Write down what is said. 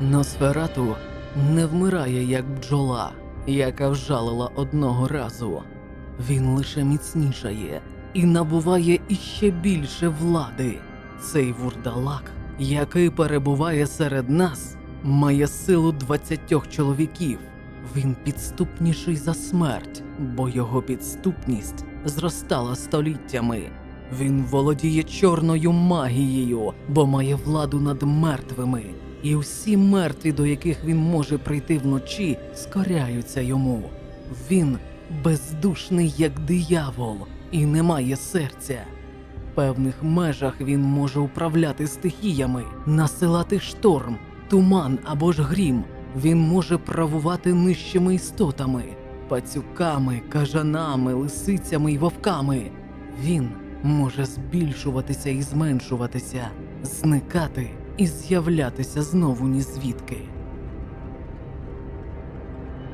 Носферату не вмирає як бджола, яка вжалила одного разу. Він лише міцнішає і набуває іще більше влади. Цей вурдалак, який перебуває серед нас, має силу двадцятьох чоловіків. Він підступніший за смерть, бо його підступність зростала століттями. Він володіє чорною магією, бо має владу над мертвими, і всі мертві, до яких він може прийти вночі, скоряються йому. Він бездушний, як диявол, і не має серця. В певних межах він може управляти стихіями, насилати шторм, туман або ж грім. Він може правувати нижчими істотами, пацюками, кажанами, лисицями й вовками. Він може збільшуватися і зменшуватися, зникати і з'являтися знову ні звідки.